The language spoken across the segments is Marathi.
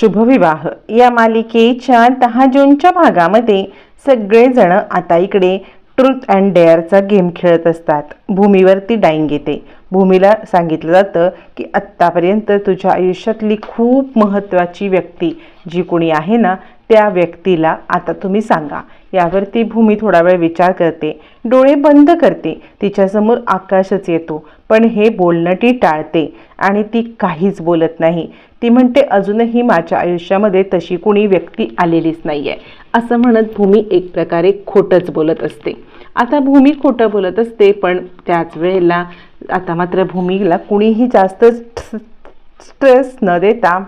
शुभविवाह. या मालिकेच्या दहा जूनच्या भागामध्ये सगळेजण आता इकडे ट्रूथ अँड डेअरचा गेम खेळत असतात. भूमीवरती डाईंग येते. भूमीला सांगितलं जातं की आत्तापर्यंत तुझ्या आयुष्यातली खूप महत्त्वाची व्यक्ती जी कोणी आहे ना त्या व्यक्तीला आता तुम्ही सांगा. यावरती भूमी थोडा वेळ विचार करते. डोळे बंद करते. तिच्यासमोर आकाशच येतो. पण हे बोलणं ती टाळते आणि ती काहीच बोलत नाही. ती म्हणते अजूनही माझ्या आयुष्यामध्ये तशी कुणी व्यक्ती आलेलीच नाही आहे असं म्हणत भूमी एक प्रकारे खोटंच बोलत असते. आता भूमी खोटं बोलत असते पण त्याच वेळेला आता मात्र भूमीला कुणीही जास्त स्ट्रेस न देता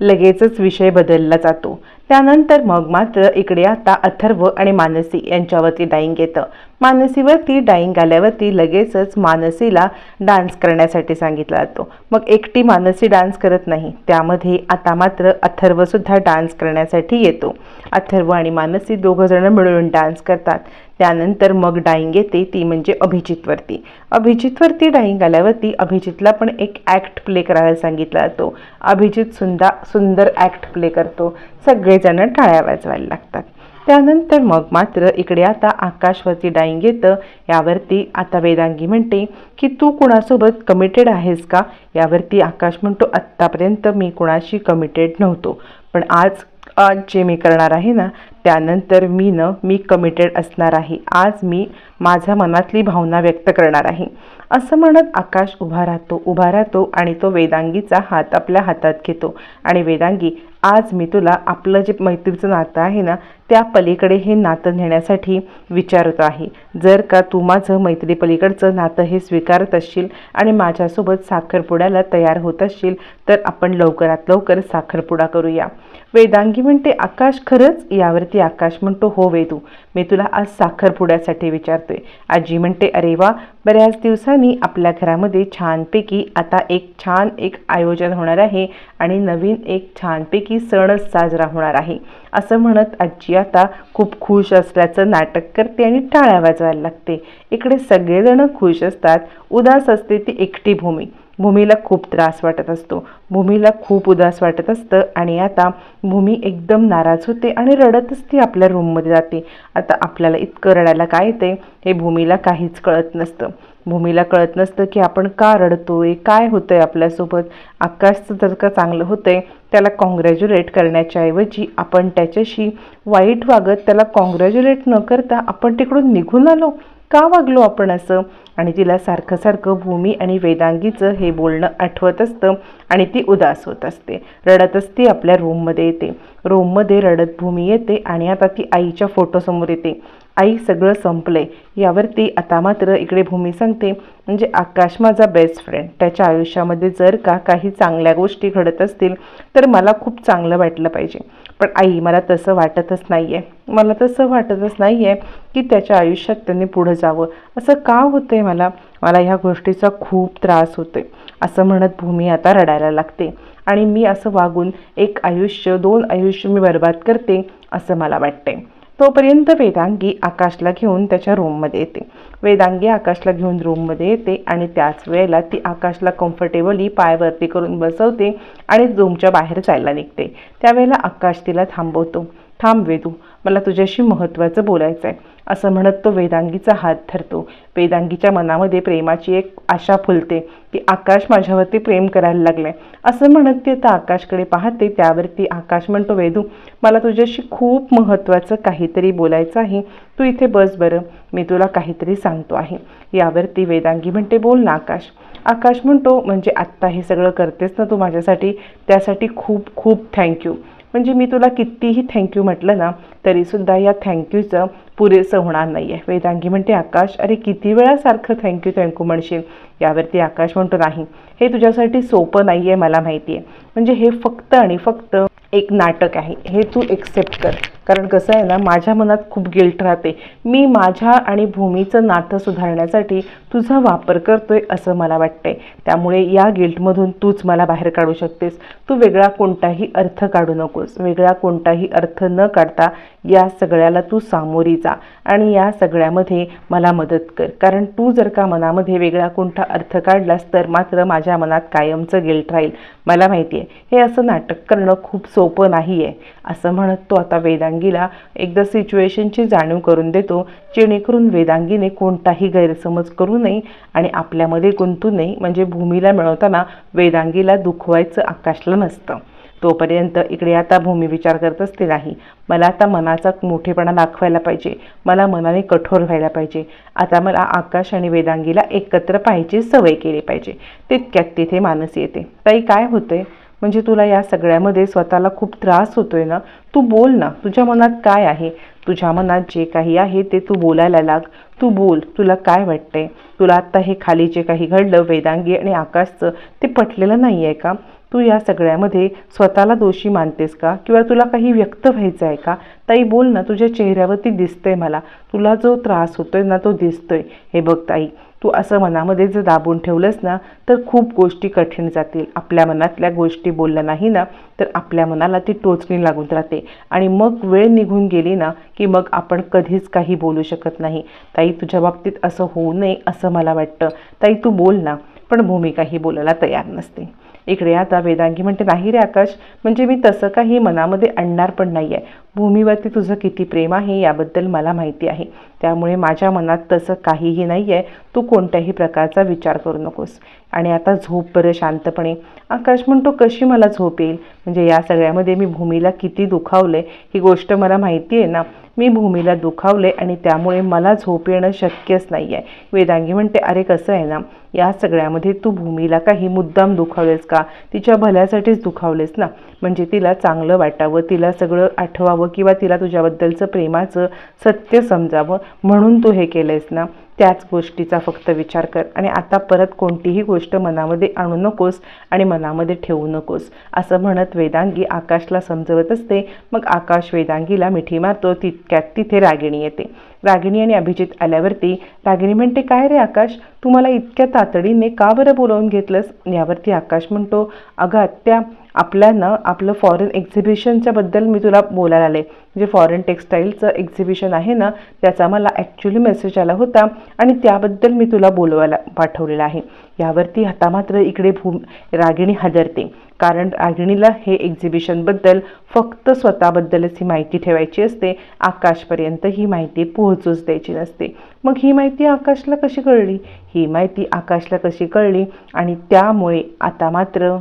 लगेचच विषय बदलला जातो. त्यानंतर मग मात्र इकडे आता अथर्व आणि मानसी यांच्यावरती डाईंग येतं. मानसीवरती डाईंग आल्यावरती लगेचच मानसीला डान्स करण्यासाठी सांगितला जातो. मग एकटी मानसी डान्स करत नाही त्यामध्ये आता मात्र अथर्वसुद्धा डान्स करण्यासाठी येतो. अथर्व आणि मानसी दोघंजणं मिळून डान्स करतात. त्यानंतर मग डाईंग येते ती म्हणजे अभिजितवरती. अभिजितवरती डाईंग आल्यावरती अभिजितला पण एक ॲक्ट प्ले करायला सांगितला जातो. अभिजित सुंदा सुंदर ॲक्ट प्ले करतो. सगळेजण टाळ्या वाजवायला लागतात. त्यानंतर मग मात्र इकडे आता आकाशवरती डाईंग येतं. यावरती आता वेदांगी म्हणते की तू कुणासोबत कमिटेड आहेस का? यावरती आकाश म्हणतो आत्तापर्यंत मी कुणाशी कमिटेड नव्हतो. पण आज आज जे मी करणार आहे ना त्यानंतर मी न मी कमिटेड असणार आहे. आज मी माझ्या मनातली भावना व्यक्त करणार आहे. असं म्हणत आकाश उभा राहतो उभा राहतो आणि तो वेदांगीचा हात आपल्या हातात घेतो. आणि वेदांगी आज मी तुला आपलं जे मैत्रीचं नातं आहे ना त्या पलीकडे हे नातं नेण्यासाठी विचारत आहे. जर का तू माझं मैत्री पलीकडचं नातं हे स्वीकारत असशील आणि माझ्यासोबत साखरपुड्याला तयार होत असशील तर आपण लवकरात लवकर साखरपुडा करूया. वेदांगी म्हणते आकाश खरंच यावरती आकाश म्हणतो हो वेदू मी तुला आज साखरपुड्यासाठी विचारतोय. आजी म्हणते अरे वा बऱ्याच दिवसांनी आपल्या घरामध्ये छानपैकी आता एक छान एक आयोजन होणार आहे आणि नवीन एक छानपैकी सणच साजरा होणार आहे. असं म्हणत आजी आता खूप खुश असल्याचं नाटक करते आणि टाळ्या वाजवायला लागते. इकडे सगळेजण खुश असतात. उदास असते ती एकटी भूमी. भूमीला खूप त्रास वाटत असतो. भूमीला खूप उदास वाटत असतं आणि आता भूमी एकदम नाराज होते आणि रडतच ती आपल्या रूममध्ये जाते. आता आपल्याला इतकं रडायला काय येते हे भूमीला काहीच कळत नसतं. भूमीला कळत नसतं की आपण का रडतोय? काय होतंय आपल्यासोबत? आकाशचं जर का चांगलं होतंय त्याला कॉंग्रॅज्युलेट करण्याच्या ऐवजी आपण त्याच्याशी वाईट वागत त्याला कॉंग्रॅज्युलेट न करता आपण तिकडून निघून आलो. का वागलो आपण असं? आणि तिला सारखं सारखं भूमी आणि वेदांगीचं हे बोलणं आठवत असतं आणि ती उदास होत असते. रडतच ती आपल्या रूममध्ये येते. रूममध्ये रडत भूमी येते आणि आता ती आईच्या फोटोसमोर येते. आई सगळं संपलंय. यावरती आता मात्र इकडे भूमी सांगते म्हणजे आकाश माझा बेस्ट फ्रेंड त्याच्या आयुष्यामध्ये जर का काही चांगल्या गोष्टी घडत असतील तर मला खूप चांगलं वाटलं पाहिजे. पण आई मला तसं वाटतच नाही आहे मला तसं वाटतच नाही आहे की त्याच्या आयुष्यात त्यांनी पुढं जावं. असं का होतंय मला? मला ह्या गोष्टीचा खूप त्रास होतोय. असं म्हणत भूमी आता रडायला लागते. आणि मी असं वागून एक आयुष्य दोन आयुष्य मी बर्बाद करते असं मला वाटतंय. तोपर्यंत वेदांगी आकाशला घेऊन त्याच्या रूममध्ये येते. वेदांगी आकाशला घेऊन रूममध्ये येते आणि त्याच वेळेला ती आकाशला कम्फर्टेबली पायवरती करून बसवते आणि रूमच्या बाहेर जायला निघते. त्यावेळेला आकाश तिला थांबवतो. थांब वेदू मला तुझ्याशी महत्त्वाचं बोलायचं आहे असं म्हणत तो वेदांगीचा हात धरतो. वेदांगीच्या मनामध्ये प्रेमाची एक आशा फुलते की आकाश माझ्यावरती प्रेम करायला लागले असं म्हणत ती आता आकाशकडे पाहते. त्यावरती आकाश म्हणतो वेदू मला तुझ्याशी खूप महत्त्वाचं काहीतरी बोलायचं आहे. तू इथे बस बरं. मी तुला काहीतरी सांगतो आहे. यावरती वेदांगी म्हणते बोल ना आकाश. आकाश म्हणतो म्हणजे आत्ता हे सगळं करतेस ना तू माझ्यासाठी? त्यासाठी खूप खूप थँक्यू. म्हणजे मी तुला कितीही थँक्यू म्हटलं ना तरीसुद्धा या थँक्यूचं पुरेसं होणार नाही आहे वेदांगी म्हणते आकाश अरे किती वेळा सारखं थँक्यू थँक्यू म्हणशील? यावरती आकाश म्हणतो नाही हे तुझ्यासाठी सोपं नाही आहे मला माहिती आहे म्हणजे हे फक्त आणि फक्त एक नाटक आहे. हे तू एक्सेप्ट कर. कारण कसं आहे ना माझ्या मनात खूप गिल्ट राहते. मी माझ्या आणि भूमीचं नातं सुधारण्यासाठी तुझा वापर करतोय असं मला वाटतंय. त्यामुळे या गिल्टमधून तूच मला बाहेर काढू शकतेस. तू वेगळा कोणताही अर्थ काढू नकोस. वेगळा कोणताही अर्थ न काढता या सगळ्याला तू सामोरी जा आणि या सगळ्यामध्ये मला मदत कर. कारण तू जर का मनामध्ये वेगळा कोणता अर्थ काढलास तर मात्र माझ्या मनात कायमचं गिल्ट राहील. मला माहिती आहे हे असं नाटक करणं खूप सोपं नाही आहे असं म्हणत तो आता वेदांगीला एकदा सिच्युएशनची जाणीव करून देतो जेणेकरून वेदांगीने कोणताही गैरसमज करू नये आणि आपल्यामध्ये गुंतू नये. म्हणजे भूमीला मिळवताना वेदांगीला दुखवायचं आकाशला नसतं. तोपर्यंत इकडे आता भूमी विचार करत असते नाही मला आता मनाचा मोठेपणा दाखवायला पाहिजे. मला मनाने कठोर व्हायला पाहिजे. आता मला आकाश आणि वेदांगीला एकत्र पाहायची सवय केली पाहिजे. तितक्यात तिथे मानस येते. ताई काय होतंय? म्हणजे तुला या सगळ्यामध्ये स्वतःला खूप त्रास होतोय ना तू बोल ना तुझ्या मनात काय आहे? तुझ्या मनात जे काही आहे ते तू बोलायला लाग. तू बोल तुला काय वाटतंय? तुला आत्ता हे खाली जे काही घडलं वेदांगी आणि आकाशचं ते पटलेलं नाही आहे का? तू या सगळ्यामध्ये स्वतःला दोषी मानतेस का? किंवा तुला काही व्यक्त व्हायचं आहे का? ताई बोल ना तुझ्या चेहऱ्यावरती दिसतंय मला. तुला जो त्रास होतोय ना तो दिसतोय. हे बघ ताई तू असं मनामध्ये जर दाबून ठेवलंस ना तर खूप गोष्टी कठीण जातील. आपल्या मनातल्या गोष्टी बोलल्या नाही ना तर आपल्या मनाला ती टोचणी लागून राहते. आणि मग वेळ निघून गेली ना की मग आपण कधीच काही बोलू शकत नाही. ताई तुझ्या बाबतीत असं होऊ नये असं मला वाटतं. ताई तू बोल ना. पण भूमिकाही बोलायला तयार नसते. इकडे आता वेदांगी म्हणते नाही रे आकाश म्हणजे मी तसं काही मनामध्ये आणणार पण नाही आहे भूमीवरती तुझं किती प्रेम आहे याबद्दल मला माहिती आहे. त्यामुळे माझ्या मनात तसं काहीही नाही आहे तू कोणत्याही प्रकारचा विचार करू नकोस. आणि आता झोप बरं शांतपणे. आकाश म्हणतो कशी मला झोप येईल? म्हणजे या सगळ्यामध्ये मी भूमीला किती दुखावले ही गोष्ट मला माहिती आहे ना. मी भूमीला दुखावले आणि त्यामुळे मला झोप येणं शक्यच नाही आहे वेदांगी म्हणते अरे कसं आहे ना? या सगळ्यामध्ये तू भूमीला काही मुद्दाम दुखावलेस का? तिच्या भल्यासाठीच दुखावलेस ना? म्हणजे तिला चांगलं वाटावं तिला सगळं आठवावं किंवा तिला तुझ्याबद्दलचं प्रेमाचं सत्य समजावं म्हणून तू हे केलंयस ना त्याच गोष्टीचा फक्त विचार कर. आणि आता परत कोणतीही गोष्ट मनामध्ये आणू नकोस आणि मनामध्ये ठेवू नकोस. असं म्हणत वेदांगी आकाशला समजवत असते. मग आकाश वेदांगीला मिठी मारतो. तितक्यात तिथे रागिणी येते. रागिणी आणि अभिजित आल्यावरती रागिणी म्हणते काय रे आकाश? तू मला इतक्या तातडीने का बरं बोलावून घेतलंस? यावरती आकाश म्हणतो अगं आत्या आपल्यानं आपलं फॉरेन एक्झिबिशनच्याबद्दल मी तुला बोलायला आले. म्हणजे फॉरेन टेक्स्टाईलचं एक्झिबिशन आहे ना त्याचा मला ॲक्च्युली मेसेज आला होता आणि त्याबद्दल मी तुला बोलवायला पाठवलेलं आहे. यावरती आता मात्र इकडे भू रागिणी हादरते कारण रागिणीला हे एक्झिबिशनबद्दल फक्त स्वतःबद्दलच ही माहिती ठेवायची असते. आकाशपर्यंत ही माहिती पोहोचूच द्यायची नसते. मग ही माहिती आकाशला कशी कळली? ही माहिती आकाशला कशी कळली? आणि त्यामुळे आता मात्र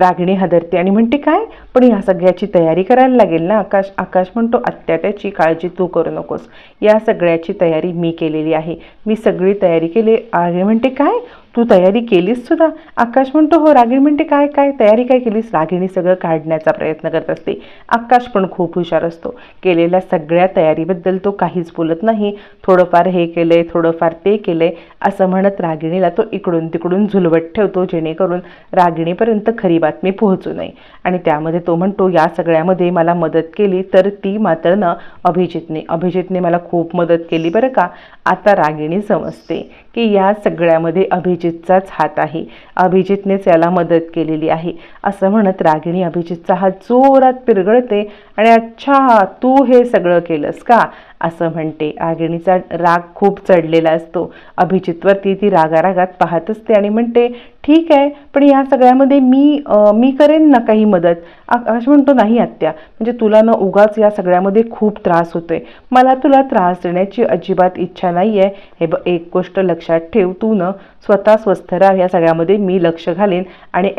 रागिणी हदरते आणि म्हणते काय? पण या सगळ्याची तयारी करायला लागेल ना आकाश? आकाश म्हणतो आत्या त्याची काळजी तू करू नकोस. या सगळ्याची तयारी मी केलेली आहे. मी सगळी तयारी केली आहे. म्हणते काय? तू तयारी केलीस सुद्धा? आकाश म्हणतो हो रागिणी म्हणते काय काय तयारी काय केलीस? रागिणी सगळं काढण्याचा प्रयत्न करत असते. आकाश पण खूप हुशार असतो. केलेल्या सगळ्या तयारीबद्दल तो काहीच बोलत नाही. थोडंफार हे केलंय थोडंफार ते केलंय असं म्हणत रागिणीला तो इकडून तिकडून झुलवत ठेवतो जेणेकरून रागिणीपर्यंत खरी बातमी पोहोचू नये. आणि त्यामध्ये तो म्हणतो या सगळ्यामध्ये मला मदत केली तर ती मात्र ना अभिजितने अभिजितने मला खूप मदत केली बरं का? आता रागिणी समजते की या सगळ्यामध्ये अभिजितचाच हात आहे. अभिजितनेच याला मदत केलेली आहे. असं म्हणत रागिणी अभिजितचा हात जोरात पिरगळते. आणि अच्छा तू हे सगळं केलंस का? असं म्हणते. आगिणीचा राग खूप चढलेला असतो. अभिजितवरती ती रागारागात पाहत असते आणि म्हणते ठीक आहे पण या सगळ्यामध्ये मी मी करेन ना काही मदत? आकाश म्हणतो नाही आत्या. म्हणजे तुला ना उगाच या सगळ्यामध्ये खूप त्रास होतोय. मला तुला त्रास देण्याची अजिबात इच्छा नाही आहे हे ब एक गोष्ट लक्षात ठेव तू न. स्वतः स्वस्थ राह. या सगळ्यामध्ये मी लक्ष घालेन आणि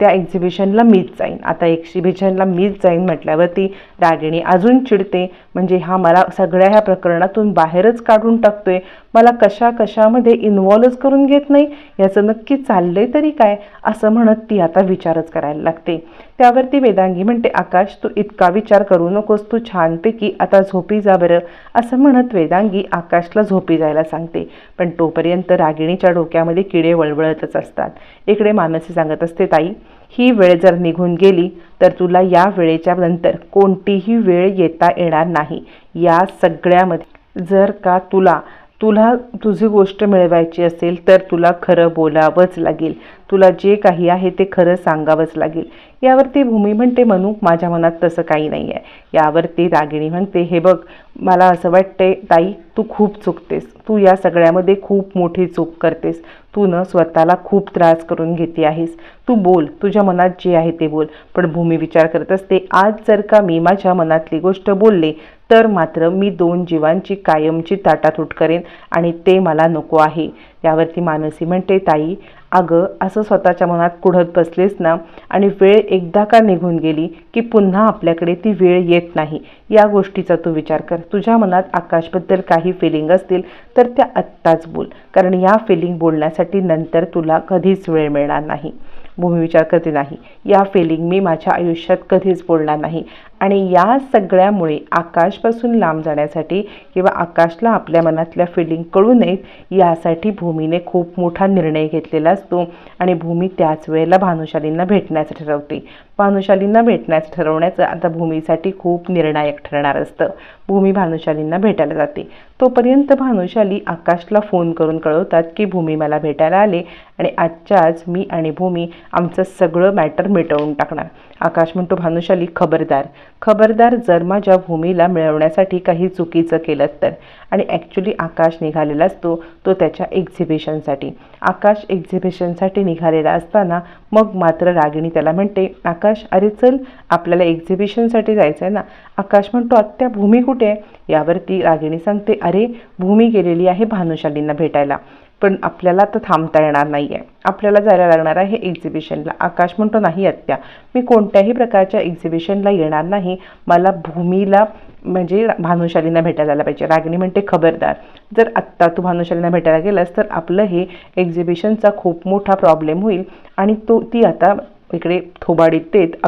त्या एक्झिबिशनला मीच जाईन. आता एक्झिबिशनला मीच जाईन म्हटल्यावरती रागिणी अजून चिडते. म्हणजे हा मला सगळ्या ह्या प्रकरणातून बाहेरच काढून टाकतोय. मला कशा कशामध्ये इन्व्हॉल्वच करून घेत नाही? याचं नक्की चाललंय तरी काय? असं म्हणत ती आता विचारच करायला लागते. त्यावरती वेदांगी म्हणते आकाश तू इतका विचार करू नकोस. तू छानपैकी आता झोपी जा बरं. असं म्हणत वेदांगी आकाशला झोपी जायला सांगते. पण तोपर्यंत रागिणीच्या डोक्यामध्ये किडे वळवळतच असतात. इकडे मानसी सांगत असते ताई ही वेळ जर निघून गेली तर तुला या वेळेच्या नंतर कोणतीही वेळ येता येणार नाही. या सगळ्यामध्ये जर का तुला तुला तुझी गोष्ट मिळवायची असेल तर तुला खरं बोलावंच लागेल. तुला जे काही आहे ते खरं सांगावंच लागेल. यावरती भूमी म्हणते म्हणू माझ्या मनात तसं काही नाही आहे यावरती रागिणी म्हणते हे बघ मला असं वाटतंय ताई तू खूप चुकतेस. तू या सगळ्यामध्ये खूप मोठी चूक करतेस. तू न स्वतःला खूप त्रास करून घेते आहेस. तू बोल तुझ्या मनात जे आहे ते बोल. पण भूमी विचार करत असते आज जर का मी माझ्या मनातली गोष्ट बोलले तर मात्र मी दोन जीवांची कायमची ताटातूट करेन आणि ते मला नको आहे. यावरती मानसी म्हणते ताई अगं असं स्वतःच्या मनात कुढत बसलेस ना आणि वेळ एकदा का निघून गेली की पुन्हा आपल्याकडे ती वेळ येत नाही या गोष्टीचा तू विचार कर. तुझ्या मनात आकाशबद्दल काही फिलिंग असतील तर त्या आत्ताच बोल कारण या फिलिंग बोलण्यासाठी नंतर तुला कधीच वेळ मिळणार नाही. भूमी विचार करते नाही या फिलिंग मी माझ्या आयुष्यात कधीच बोलणार नाही. आणि या सगळ्यामुळे आकाशपासून लांब जाण्यासाठी किंवा आकाशला आपल्या मनातल्या फिलिंग कळू नयेत यासाठी भूमीने खूप मोठा निर्णय घेतलेला असतो. आणि भूमी त्याच वेळेला भानुशालींना भेटण्याचं ठरवते. भानुशालींना भेटण्याचं ठरवण्याचं आता भूमीसाठी खूप निर्णायक ठरणार असतं. भूमी भानुशालींना भेटायला जाते. तोपर्यंत भानुशाली आकाशला फोन करून कळवतात की भूमी मला भेटायला आले आणि आजच्या आज मी आणि भूमी आमचं सगळं मॅटर मिटवून टाकणार. आकाश म्हणतो भानुशाली खबरदार. खबरदार जर माझ्या भूमीला मिळवण्यासाठी काही चुकीचं केलं तर. आणि ॲक्च्युली आकाश निघालेला असतो तो त्याच्या एक्झिबिशनसाठी आकाश एक्झिबिशनसाठी निघालेला असताना मग मात्र रागिणी त्याला म्हणते आकाश अरे चल आपल्याला एक्झिबिशनसाठी जायचं आहे ना. आकाश म्हणतो आत्या भूमी कुठे आहे? यावरती रागिणी सांगते अरे भूमी गेलेली आहे भानुशालींना भेटायला. पण आपल्याला तर थांबता येणार नाही आहे आपल्याला जायला लागणार आहे एक्झिबिशनला आकाश म्हणतो नाही आत्या मी कोणत्याही प्रकारच्या एक्झिबिशनला येणार नाही. मला भूमीला म्हणजे भानुशालींना भेटायला जायला पाहिजे. रागिणी म्हणते खबरदार जर आत्ता तू भानुशालींना भेटायला गेलास तर आपलं हे एक्झिबिशनचा खूप मोठा प्रॉब्लेम होईल आणि तो ती आता इकडे थोबाडीत देत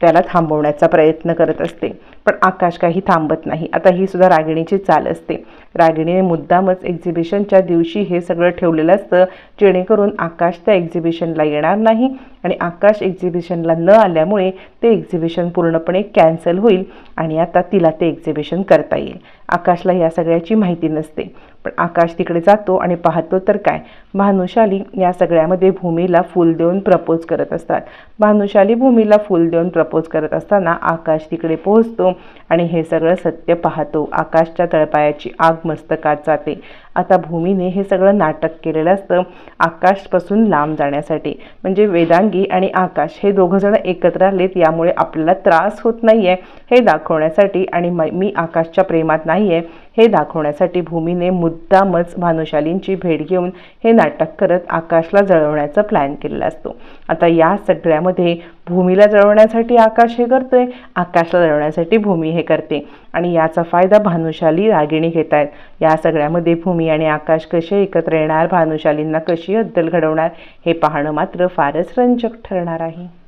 त्याला थांबवण्याचा प्रयत्न करत असते. पण आकाश काही थांबत नाही. आता ही सुद्धा रागिणीची चाल असते. रागिणीने मुद्दामच एक्झिबिशनच्या दिवशी हे सगळं ठेवलेलं असतं. जेणेकरून आकाश त्या एक्झिबिशनला येणार नाही आणि आकाश एक्झिबिशनला न आल्यामुळे ते एक्झिबिशन पूर्णपणे कॅन्सल होईल आणि आता तिला ते एक्झिबिशन करता येईल. आकाशला या सगळ्याची माहिती नसते. पण आकाश तिकडे जातो आणि पाहतो तर काय? भानुशाली या सगळ्यामध्ये भूमीला फूल देऊन प्रपोज करत असतात. भानुशाली भूमीला फूल देऊन प्रपोज करत असताना आकाश तिकडे पोहोचतो. आणि हे सगळं सत्य पाहतो. आकाशच्या तळपायाची आग मस्तकात जाते. आता भूमीने हे सगळं नाटक केलेलं असतं आकाशपासून लांब जाण्यासाठी. म्हणजे वेदांगी आणि आकाश हे दोघंजण एकत्र आलेत यामुळे आपल्याला त्रास होत नाही आहे हे दाखवण्यासाठी आणि मी आकाशच्या प्रेमात नाही आहे हे दाखवण्यासाठी भूमीने मुद्दामच भानुशालींची भेट घेऊन हे नाटक करत आकाशला जळवण्याचा प्लॅन केलेला असतो. आता या सगळ्यामध्ये भूमीला जळवण्यासाठी आकाश हे करतोय आकाशला जळवण्यासाठी भूमी हे करते. आणि याचा फायदा भानुशाली रागिणी घेत आहेत. या सगळ्यामध्ये भूमी आणि आकाश कसे एकत्र येणार? भानुशालींना कशी अद्दल घडवणार? हे पाहणं मात्र फारच रंजक ठरणार आहे.